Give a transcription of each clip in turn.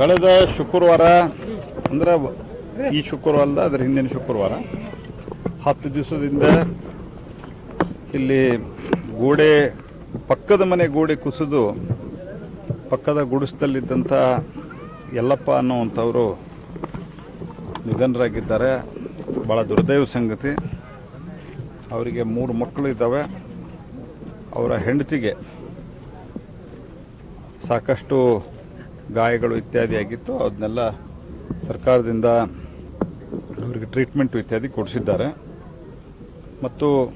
ಕಳೆದ ಶುಕ್ರವಾರ, ಅಂದ್ರೆ ಈ ಶುಕ್ರವಾರದ, ಅದರ ಹಿಂದಿನ ಶುಕ್ರವಾರ, ಹತ್ತು ದಿವಸದಿಂದ ಇಲ್ಲಿ ಗೋಡೆ, ಪಕ್ಕದ ಮನೆ ಗೋಡೆ ಕುಸಿದು, ಪಕ್ಕದ ಗುಡಿಸ್ದಲ್ಲಿದ್ದಂಥ ಯಲ್ಲಪ್ಪ ಅನ್ನುವಂಥವರು ನಿಧನರಾಗಿದ್ದಾರೆ. ಭಾಳ ದುರ್ದೈವ ಸಂಗತಿ. ಅವರಿಗೆ ಮೂರು ಮಕ್ಕಳು ಇದ್ದಾವೆ. ಅವರ ಹೆಂಡತಿಗೆ ಸಾಕಷ್ಟು ಗಾಯಗಳು ಇತ್ಯಾದಿ ಆಗಿತ್ತು ಅದನ್ನೆಲ್ಲ ಸರ್ಕಾರದಿಂದ ಅವರಿಗೆ ಟ್ರೀಟ್ಮೆಂಟು ಇತ್ಯಾದಿ ಕೊಡಿಸಿದ್ದಾರೆ. ಮತ್ತು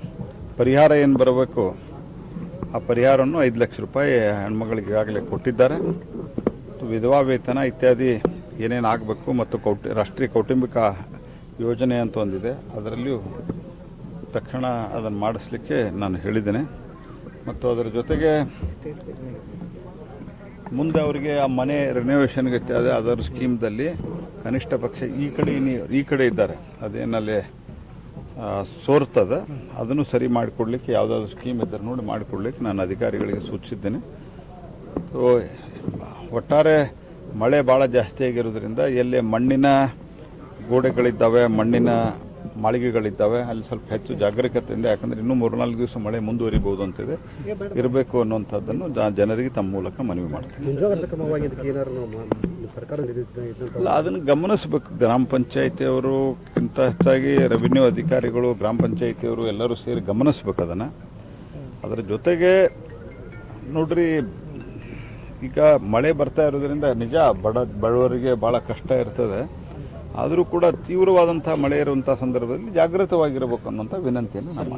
ಪರಿಹಾರ ಏನು ಬರಬೇಕು? ಆ ಪರಿಹಾರವನ್ನು ಐದು ಲಕ್ಷ ರೂಪಾಯಿ ಹೆಣ್ಮಗಳಿಗೆ ಈಗಾಗಲೇ ಕೊಟ್ಟಿದ್ದಾರೆ. ಮತ್ತು ವಿಧವಾ ವೇತನ ಇತ್ಯಾದಿ ಏನೇನು ಆಗಬೇಕು ಮತ್ತು ಕೌಟ, ರಾಷ್ಟ್ರೀಯ ಕೌಟುಂಬಿಕ ಯೋಜನೆ ಅಂತ ಒಂದಿದೆ. ಅದರಲ್ಲಿಯೂ ತಕ್ಷಣ ಅದನ್ನು ಮಾಡಿಸ್ಲಿಕ್ಕೆ ನಾನು ಹೇಳಿದ್ದೇನೆ. ಮತ್ತು ಅದರ ಜೊತೆಗೆ ಮುಂದೆ ಅವರಿಗೆ ಆ ಮನೆ ರಿನೋವೇಷನ್ಗೆ ಇತ್ಯಾದಿ ಅದರ ಸ್ಕೀಮ್ದಲ್ಲಿ ಕನಿಷ್ಠ ಪಕ್ಷ ಈ ಕಡೆ ಈ ಕಡೆ ಇದ್ದಾರೆ. ಅದೇನಲ್ಲಿ ಸೋರ್ತದ. ಅದನ್ನು ಸರಿ ಮಾಡಿಕೊಡ್ಲಿಕ್ಕೆ ಯಾವುದಾದ್ರು ಸ್ಕೀಮ್ ಇದ್ದರೆ ನೋಡಿ ಮಾಡಿಕೊಡ್ಲಿಕ್ಕೆ ನಾನು ಅಧಿಕಾರಿಗಳಿಗೆ ಸೂಚಿಸಿದ್ದೇನೆ. ಸೊ ಒಟ್ಟಾರೆ ಮಳೆ ಭಾಳ ಜಾಸ್ತಿ ಆಗಿರೋದ್ರಿಂದ ಎಲ್ಲೇ ಮಣ್ಣಿನ ಗೋಡೆಗಳಿದ್ದಾವೆ, ಮಣ್ಣಿನ ಮಾಳಿಗೆಗಳಿದ್ದಾವೆ ಅಲ್ಲಿ ಸ್ವಲ್ಪ ಹೆಚ್ಚು ಜಾಗರೂಕತೆಯಿಂದ ಯಾಕಂದರೆ ಇನ್ನೂ ಮೂರ್ನಾಲ್ಕು ದಿವಸ ಮಳೆ ಮುಂದುವರಿಬಹುದು ಅಂತಿದೆ. ಇರಬೇಕು ಅನ್ನುವಂಥದ್ದನ್ನು ಜನರಿಗೆ ತಮ್ಮ ಮೂಲಕ ಮನವಿ ಮಾಡ್ತೀನಿ. ಅಲ್ಲ ಅದನ್ನು ಗಮನಿಸಬೇಕು. ಗ್ರಾಮ ಪಂಚಾಯಿತಿಯವರು ಕಿಂತ ಹೆಚ್ಚಾಗಿ ರೆವಿನ್ಯೂ ಅಧಿಕಾರಿಗಳು ಗ್ರಾಮ ಪಂಚಾಯಿತಿಯವರು ಎಲ್ಲರೂ ಸೇರಿ ಗಮನಿಸ್ಬೇಕು ಅದನ್ನು. ಅದರ ಜೊತೆಗೆ ನೋಡ್ರಿ ಈಗ ಮಳೆ ಬರ್ತಾ ಇರೋದ್ರಿಂದ ನಿಜ ಬಡ ಬಡವರಿಗೆ ಭಾಳ ಕಷ್ಟ ಇರ್ತದೆ. ಆದರೂ ಕೂಡ ತೀವ್ರವಾದಂಥ ಮಳೆ ಇರುವಂಥ ಸಂದರ್ಭದಲ್ಲಿ ಜಾಗೃತವಾಗಿರಬೇಕು ಅನ್ನುವಂಥ ವಿನಂತಿಯನ್ನು ನಾನು.